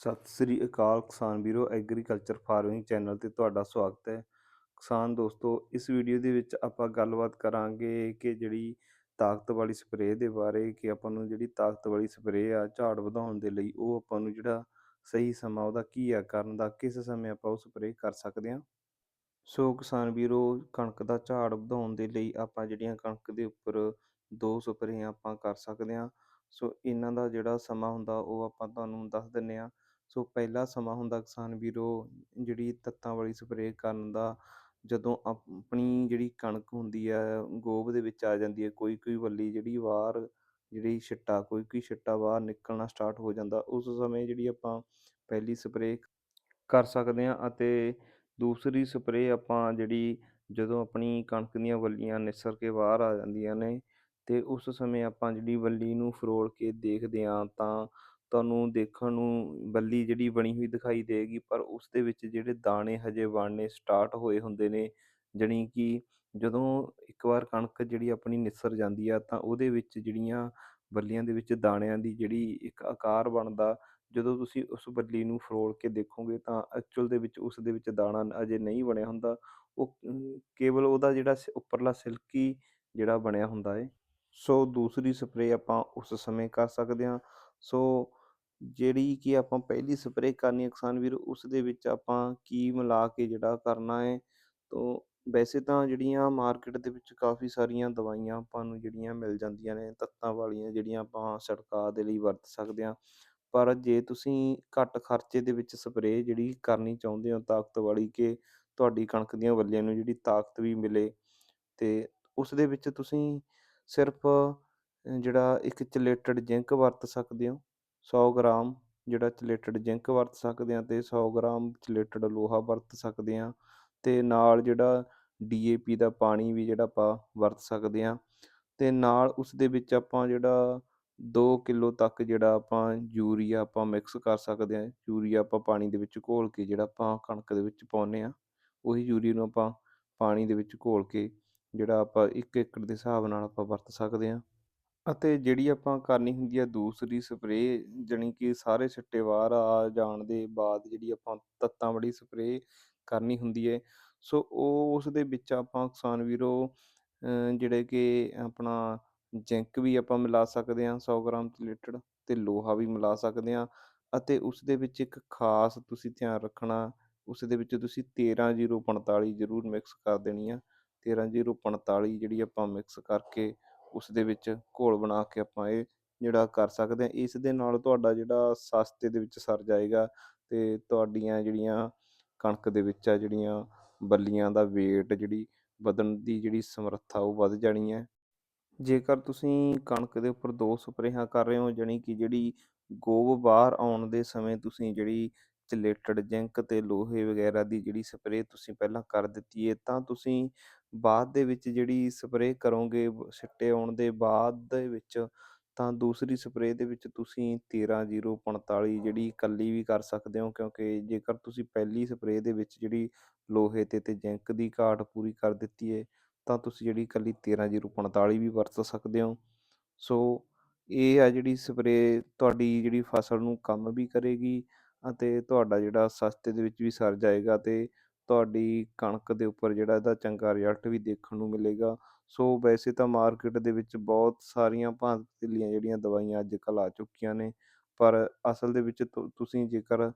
ਸਤਿ ਸ੍ਰੀ ਅਕਾਲ ਕਿਸਾਨ ਵੀਰੋ, agriculture farming channel ਤੇ ਤੁਹਾਡਾ ਸਵਾਗਤ ਹੈ। ਕਿਸਾਨ ਦੋਸਤੋ, ਇਸ ਵੀਡੀਓ ਦੇ ਵਿੱਚ ਆਪਾਂ ਗੱਲਬਾਤ ਕਰਾਂਗੇ ਕਿ ਜਿਹੜੀ ਤਾਕਤ ਵਾਲੀ ਸਪਰੇਅ ਦੇ ਬਾਰੇ, ਕਿ ਆਪਾਂ ਨੂੰ ਜਿਹੜੀ ਤਾਕਤ ਵਾਲੀ ਸਪਰੇਅ ਆ ਝਾੜ ਵਧਾਉਣ ਦੇ ਲਈ ਉਹ ਆਪਾਂ ਨੂੰ ਜਿਹੜਾ ਸਹੀ ਸਮਾਂ ਉਹਦਾ ਕੀ ਆ, ਕਰਨ ਦਾ ਕਿਸ ਸਮੇਂ ਆਪਾਂ ਉਹ ਸਪਰੇਅ ਕਰ ਸਕਦੇ ਹਾਂ। ਸੋ ਕਿਸਾਨ ਵੀਰੋ, ਕਣਕ ਦਾ ਝਾੜ ਵਧਾਉਣ ਦੇ ਲਈ ਆਪਾਂ ਜਿਹੜੀਆਂ ਕਣਕ ਦੇ ਉੱਪਰ ਦੋ ਸਪਰੇਆਂ ਆਪਾਂ ਕਰ ਸਕਦੇ ਹਾਂ। ਸੋ ਇਹਨਾਂ ਦਾ ਜਿਹੜਾ ਸਮਾਂ ਹੁੰਦਾ, ਉਹ ਆਪਾਂ ਤੁਹਾਨੂੰ ਦੱਸ ਦਿੰਨੇ ਆ। ਸੋ ਪਹਿਲਾ ਸਮਾਂ ਹੁੰਦਾ ਕਿਸਾਨ ਵੀਰੋ, ਜਿਹੜੀ ਤੱਤਾਂ ਵਾਲੀ ਸਪਰੇਅ ਕਰਨ ਦਾ। ਜਦੋਂ ਆਪਣੀ ਜਿਹੜੀ ਕਣਕ ਹੁੰਦੀ ਆ ਗੋਭ ਦੇ ਵਿੱਚ ਆ ਜਾਂਦੀ ਹੈ ਕੋਈ ਕੋਈ ਵੱਲੀ ਜਿਹੜੀ ਬਾਹਰ ਜਿਹੜੀ ਛਿੱਟਾ, ਕੋਈ ਕੋਈ ਛਿੱਟਾ ਬਾਹਰ ਨਿਕਲਣਾ ਸਟਾਰਟ ਹੋ ਜਾਂਦਾ, ਉਸ ਸਮੇਂ ਜਿਹੜੀ ਆਪਾਂ ਪਹਿਲੀ ਸਪਰੇਅ ਕਰ ਸਕਦੇ ਹਾਂ ਅਤੇ ਦੂਸਰੀ ਸਪਰੇਅ ਆਪਾਂ ਜਿਹੜੀ ਜਦੋਂ ਆਪਣੀ ਕਣਕ ਦੀਆਂ ਵੱਲੀਆਂ ਨਿਸਰ ਕੇ ਬਾਹਰ ਆ ਜਾਂਦੀਆਂ ਨੇ ਅਤੇ ਉਸ ਸਮੇਂ ਆਪਾਂ ਜਿਹੜੀ ਬੱਲੀ ਨੂੰ ਫਰੋਲ ਕੇ ਦੇਖਦੇ ਹਾਂ ਤਾਂ ਤੁਹਾਨੂੰ ਦੇਖਣ ਨੂੰ ਬੱਲੀ ਜਿਹੜੀ ਬਣੀ ਹੋਈ ਦਿਖਾਈ ਦੇਵੇਗੀ, ਪਰ ਉਸ ਦੇ ਵਿੱਚ ਜਿਹੜੇ ਦਾਣੇ ਹਜੇ ਬਣਨੇ ਸਟਾਰਟ ਹੋਏ ਹੁੰਦੇ ਨੇ, ਜਾਣੀ ਕਿ ਜਦੋਂ ਇੱਕ ਵਾਰ ਕਣਕ ਜਿਹੜੀ ਆਪਣੀ ਨਿਸਰ ਜਾਂਦੀ ਆ ਤਾਂ ਉਹਦੇ ਵਿੱਚ ਜਿਹੜੀਆਂ ਬੱਲੀਆਂ ਦੇ ਵਿੱਚ ਦਾਣਿਆਂ ਦੀ ਜਿਹੜੀ ਇੱਕ ਆਕਾਰ ਬਣਦਾ, ਜਦੋਂ ਤੁਸੀਂ ਉਸ ਬੱਲੀ ਨੂੰ ਫਰੋਲ ਕੇ ਦੇਖੋਗੇ ਤਾਂ ਐਕਚੁਅਲ ਦੇ ਵਿੱਚ ਉਸ ਦੇ ਵਿੱਚ ਦਾਣਾ ਅਜੇ ਨਹੀਂ ਬਣਿਆ ਹੁੰਦਾ, ਉਹ ਕੇਵਲ ਉਹਦਾ ਜਿਹੜਾ ਸ, ਉੱਪਰਲਾ ਸਿਲਕੀ ਜਿਹੜਾ ਬਣਿਆ ਹੁੰਦਾ ਹੈ ਸੋ ਦੂਸਰੀ ਸਪਰੇਅ ਆਪਾਂ ਉਸ ਸਮੇਂ ਕਰ ਸਕਦੇ ਹਾਂ। ਸੋ ਜਿਹੜੀ ਕਿ ਆਪਾਂ ਪਹਿਲੀ ਸਪਰੇਅ ਕਰਨੀ ਹੈ ਕਿਸਾਨ ਵੀਰ, ਉਸ ਦੇ ਵਿੱਚ ਆਪਾਂ ਕੀ ਮਿਲਾ ਕੇ ਜਿਹੜਾ ਕਰਨਾ ਹੈ। ਤੋਂ ਵੈਸੇ ਤਾਂ ਜਿਹੜੀਆਂ ਮਾਰਕੀਟ ਦੇ ਵਿੱਚ ਕਾਫੀ ਸਾਰੀਆਂ ਦਵਾਈਆਂ ਆਪਾਂ ਨੂੰ ਜਿਹੜੀਆਂ ਮਿਲ ਜਾਂਦੀਆਂ ਨੇ, ਤੱਤਾਂ ਵਾਲੀਆਂ ਜਿਹੜੀਆਂ ਆਪਾਂ ਛਿੜਕਾਅ ਦੇ ਲਈ ਵਰਤ ਸਕਦੇ ਹਾਂ। ਪਰ ਜੇ ਤੁਸੀਂ ਘੱਟ ਖਰਚੇ ਦੇ ਵਿੱਚ ਸਪਰੇਅ ਜਿਹੜੀ ਕਰਨੀ ਚਾਹੁੰਦੇ ਹੋ ਤਾਕਤ ਵਾਲੀ ਕਿ ਤੁਹਾਡੀ ਕਣਕ ਦੀਆਂ ਵੱਲੀਆਂ ਨੂੰ ਜਿਹੜੀ ਤਾਕਤ ਵੀ ਮਿਲੇ ਅਤੇ ਉਸ ਦੇ ਵਿੱਚ ਤੁਸੀਂ ਸਿਰਫ ਜਿਹੜਾ ਇੱਕ ਚਲੇਟਡ ਜ਼ਿੰਕ ਵਰਤ ਸਕਦੇ ਹੋ, ਸੌ ਗ੍ਰਾਮ ਜਿਹੜਾ ਚਲੇਟਡ ਜ਼ਿੰਕ ਵਰਤ ਸਕਦੇ ਹਾਂ ਅਤੇ ਸੌ ਗ੍ਰਾਮ ਚਲੇਟਡ ਲੋਹਾ ਵਰਤ ਸਕਦੇ ਹਾਂ ਅਤੇ ਨਾਲ ਜਿਹੜਾ ਡੀ ਏ ਪੀ ਦਾ ਪਾਣੀ ਵੀ ਜਿਹੜਾ ਆਪਾਂ ਵਰਤ ਸਕਦੇ ਹਾਂ ਅਤੇ ਨਾਲ ਉਸ ਦੇ ਵਿੱਚ ਆਪਾਂ ਜਿਹੜਾ ਦੋ ਕਿੱਲੋ ਤੱਕ ਜਿਹੜਾ ਆਪਾਂ ਯੂਰੀਆ ਆਪਾਂ ਮਿਕਸ ਕਰ ਸਕਦੇ ਹਾਂ, ਯੂਰੀਆ ਆਪਾਂ ਪਾਣੀ ਦੇ ਵਿੱਚ ਘੋਲ ਕੇ ਜਿਹੜਾ ਆਪਾਂ ਕਣਕ ਦੇ ਵਿੱਚ ਪਾਉਂਦੇ ਹਾਂ, ਉਹੀ ਯੂਰੀਆ ਨੂੰ ਆਪਾਂ ਪਾਣੀ ਦੇ ਵਿੱਚ ਘੋਲ ਕੇ ਜਿਹੜਾ ਆਪਾਂ ਇੱਕ ਏਕੜ ਦੇ ਹਿਸਾਬ ਨਾਲ ਆਪਾਂ ਵਰਤ ਸਕਦੇ ਹਾਂ। ਅਤੇ ਜਿਹੜੀ ਆਪਾਂ ਕਰਨੀ ਹੁੰਦੀ ਆ ਦੂਸਰੀ ਸਪਰੇਅ, ਜਾਣੀ ਕਿ ਸਾਰੇ ਸਿੱਟੇ ਬਾਹਰ ਆ ਜਾਣ ਦੇ ਬਾਅਦ ਜਿਹੜੀ ਆਪਾਂ ਤੱਤਾਂ ਵਾਲੀ ਸਪਰੇਅ ਕਰਨੀ ਹੁੰਦੀ ਹੈ ਸੋ ਉਹ ਉਸ ਦੇ ਵਿੱਚ ਆਪਾਂ ਕਿਸਾਨ ਵੀਰੋ ਜਿਹੜੇ ਕਿ ਆਪਣਾ ਜ਼ਿੰਕ ਵੀ ਆਪਾਂ ਮਿਲਾ ਸਕਦੇ ਹਾਂ, ਸੌ ਗ੍ਰਾਮ ਚਿਲੇਟਡ ਅਤੇ ਲੋਹਾ ਵੀ ਮਿਲਾ ਸਕਦੇ ਹਾਂ। ਅਤੇ ਉਸ ਦੇ ਵਿੱਚ ਇੱਕ ਖਾਸ ਤੁਸੀਂ ਧਿਆਨ ਰੱਖਣਾ, ਉਸ ਦੇ ਵਿੱਚ ਤੁਸੀਂ ਤੇਰ੍ਹਾਂ ਜੀਰੋ ਪੰਤਾਲੀ ਜ਼ਰੂਰ ਮਿਕਸ ਕਰ ਦੇਣੀ ਆ। ਤੇਰ੍ਹਾਂ ਜੀਰੋ ਪੰਤਾਲੀ ਜਿਹੜੀ ਆਪਾਂ ਮਿਕਸ ਕਰਕੇ ਉਸ ਦੇ ਵਿੱਚ ਘੋਲ ਬਣਾ ਕੇ ਆਪਾਂ ਇਹ ਜਿਹੜਾ ਕਰ ਸਕਦੇ ਹਾਂ। ਇਸ ਦੇ ਨਾਲ ਤੁਹਾਡਾ ਜਿਹੜਾ ਸਸਤੇ ਦੇ ਵਿੱਚ ਸਰ ਜਾਏਗਾ ਅਤੇ ਤੁਹਾਡੀਆਂ ਜਿਹੜੀਆਂ ਕਣਕ ਦੇ ਵਿੱਚ ਆ, ਜਿਹੜੀਆਂ ਬੱਲੀਆਂ ਦਾ ਵੇਟ ਜਿਹੜੀ ਵਧਣ ਦੀ ਜਿਹੜੀ ਸਮਰੱਥਾ ਉਹ ਵੱਧ ਜਾਣੀ ਹੈ। ਜੇਕਰ ਤੁਸੀਂ ਕਣਕ ਦੇ ਉੱਪਰ ਦੋ ਸਪਰੇਹਾਂ ਕਰ ਰਹੇ ਹੋ, ਜਾਣੀ ਕਿ ਜਿਹੜੀ ਗੋਬ ਬਾਹਰ ਆਉਣ ਦੇ ਸਮੇਂ ਤੁਸੀਂ ਜਿਹੜੀ ਚਲੇਟਡ ਜ਼ਿੰਕ ਅਤੇ ਲੋਹੇ ਵਗੈਰਾ ਦੀ ਜਿਹੜੀ ਸਪਰੇਅ ਤੁਸੀਂ ਪਹਿਲਾਂ ਕਰ ਦਿੱਤੀ ਹੈ ਤਾਂ ਤੁਸੀਂ ਬਾਅਦ ਦੇ ਵਿੱਚ ਜਿਹੜੀ ਸਪਰੇਅ ਕਰੋਗੇ ਸਿੱਟੇ ਆਉਣ ਦੇ ਬਾਅਦ ਦੇ ਵਿੱਚ, ਤਾਂ ਦੂਸਰੀ ਸਪਰੇਅ ਦੇ ਵਿੱਚ ਤੁਸੀਂ ਤੇਰ੍ਹਾਂ ਜੀਰੋ ਪੰਤਾਲੀ ਜਿਹੜੀ ਇਕੱਲੀ ਵੀ ਕਰ ਸਕਦੇ ਹੋ, ਕਿਉਂਕਿ ਜੇਕਰ ਤੁਸੀਂ ਪਹਿਲੀ ਸਪਰੇਅ ਦੇ ਵਿੱਚ ਜਿਹੜੀ ਲੋਹੇ 'ਤੇ ਅਤੇ ਜ਼ਿੰਕ ਦੀ ਘਾਟ ਪੂਰੀ ਕਰ ਦਿੱਤੀ ਹੈ ਤਾਂ ਤੁਸੀਂ ਜਿਹੜੀ ਇਕੱਲੀ ਤੇਰ੍ਹਾਂ ਜੀਰੋ ਪੰਤਾਲੀ ਵੀ ਵਰਤ ਸਕਦੇ ਹੋ। ਸੋ ਇਹ ਆ ਜਿਹੜੀ ਸਪਰੇਅ ਤੁਹਾਡੀ ਜਿਹੜੀ ਫਸਲ ਨੂੰ ਕੰਮ ਵੀ ਕਰੇਗੀ ਅਤੇ ਤੁਹਾਡਾ ਜਿਹੜਾ ਸਸਤੇ ਦੇ ਵਿੱਚ ਵੀ ਸਰ ਜਾਏਗਾ ਅਤੇ ਤੁਹਾਡੀ ਕਣਕ ਦੇ ਉੱਪਰ ਜਿਹੜਾ ਇਹਦਾ ਚੰਗਾ ਰਿਜ਼ਲਟ ਵੀ ਦੇਖਣ ਨੂੰ ਮਿਲੇਗਾ। ਸੋ ਵੈਸੇ ਤਾਂ ਮਾਰਕੀਟ ਦੇ ਵਿੱਚ ਬਹੁਤ ਸਾਰੀਆਂ ਭਾਂਤੀਲੀਆਂ ਜਿਹੜੀਆਂ ਦਵਾਈਆਂ ਅੱਜ ਕੱਲ੍ਹ ਆ ਚੁੱਕੀਆਂ ਨੇ, ਪਰ ਅਸਲ ਦੇ ਵਿੱਚ ਤੁਸੀਂ ਜੇਕਰ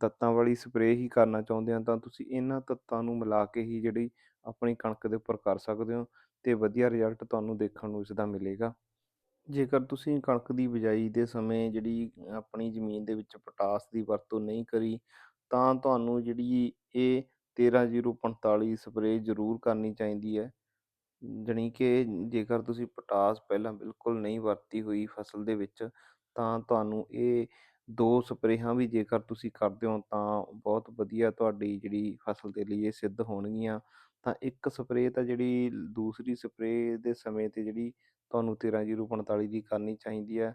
ਤੱਤਾਂ ਵਾਲੀ ਸਪਰੇਅ ਹੀ ਕਰਨਾ ਚਾਹੁੰਦੇ ਹੋ, ਤਾਂ ਤੁਸੀਂ ਇਹਨਾਂ ਤੱਤਾਂ ਨੂੰ ਮਿਲਾ ਕੇ ਹੀ ਜਿਹੜੀ ਆਪਣੀ ਕਣਕ ਦੇ ਉੱਪਰ ਕਰ ਸਕਦੇ ਹੋ ਅਤੇ ਵਧੀਆ ਰਿਜ਼ਲਟ ਤੁਹਾਨੂੰ ਦੇਖਣ ਨੂੰ ਇਸ ਦਾ ਮਿਲੇਗਾ। ਜੇਕਰ ਤੁਸੀਂ ਕਣਕ ਦੀ ਬਿਜਾਈ ਦੇ ਸਮੇਂ ਜਿਹੜੀ ਆਪਣੀ ਜ਼ਮੀਨ ਦੇ ਵਿੱਚ ਪੋਟਾਸ ਦੀ ਵਰਤੋਂ ਨਹੀਂ ਕਰੀ ਤਾਂ ਤੁਹਾਨੂੰ ਜਿਹੜੀ ਇਹ ਤੇਰ੍ਹਾਂ ਜੀਰੋ ਪੰਤਾਲੀ ਸਪਰੇਅ ਜ਼ਰੂਰ ਕਰਨੀ ਚਾਹੀਦੀ ਹੈ। ਜਾਣੀ ਕਿ ਜੇਕਰ ਤੁਸੀਂ ਪੋਟਾਸ ਪਹਿਲਾਂ ਬਿਲਕੁਲ ਨਹੀਂ ਵਰਤੀ ਹੋਈ ਫਸਲ ਦੇ ਵਿੱਚ, ਤਾਂ ਤੁਹਾਨੂੰ ਇਹ ਦੋ ਸਪਰੇਹਾਂ ਵੀ ਜੇਕਰ ਤੁਸੀਂ ਕਰਦੇ ਹੋ, ਤਾਂ ਬਹੁਤ ਵਧੀਆ ਤੁਹਾਡੀ ਜਿਹੜੀ ਫਸਲ ਦੇ ਲਈ ਇਹ ਸਿੱਧ ਹੋਣਗੀਆਂ। ਤਾਂ ਇੱਕ ਸਪਰੇਅ ਤਾਂ ਜਿਹੜੀ ਦੂਸਰੀ ਸਪਰੇਅ ਦੇ ਸਮੇਂ 'ਤੇ ਜਿਹੜੀ ਤੁਹਾਨੂੰ ਤੇਰ੍ਹਾਂ ਜੀਰੋ ਪੰਤਾਲੀ ਦੀ ਕਰਨੀ ਚਾਹੀਦੀ ਹੈ।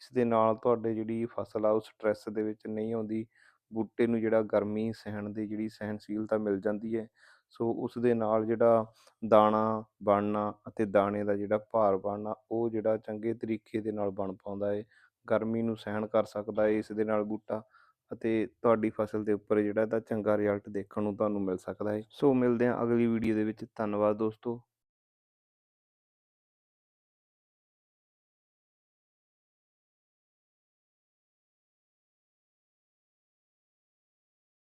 ਇਸ ਦੇ ਨਾਲ ਤੁਹਾਡੇ ਜਿਹੜੀ ਫਸਲ ਆ, ਉਹ ਸਟਰੈਸ ਦੇ ਵਿੱਚ ਨਹੀਂ ਆਉਂਦੀ। ਬੂਟੇ ਨੂੰ ਜਿਹੜਾ ਗਰਮੀ, ਸਹਿਣ ਦੀ ਜਿਹੜੀ ਸਹਿਣਸ਼ੀਲਤਾ ਮਿਲ ਜਾਂਦੀ ਹੈ, ਸੋ ਉਸ ਦੇ ਨਾਲ ਜਿਹੜਾ ਦਾਣਾ ਬਣਨਾ ਅਤੇ ਦਾਣੇ ਦਾ ਜਿਹੜਾ ਭਾਰ ਬਣਨਾ, ਉਹ ਜਿਹੜਾ ਚੰਗੇ ਤਰੀਕੇ ਦੇ ਨਾਲ ਬਣ ਪਾਉਂਦਾ ਹੈ, ਗਰਮੀ ਨੂੰ ਸਹਿਣ ਕਰ ਸਕਦਾ ਹੈ ਇਸ ਦੇ ਨਾਲ ਬੂਟਾ ਅਤੇ ਤੁਹਾਡੀ ਫਸਲ ਦੇ ਉੱਪਰ ਜਿਹੜਾ ਇਹਦਾ ਚੰਗਾ ਰਿਜ਼ਲਟ ਦੇਖਣ ਨੂੰ ਤੁਹਾਨੂੰ ਮਿਲ ਸਕਦਾ ਹੈ। ਸੋ ਮਿਲਦੇ ਹਾਂ ਅਗਲੀ ਵੀਡੀਓ ਦੇ ਵਿੱਚ, ਧੰਨਵਾਦ ਦੋਸਤੋ।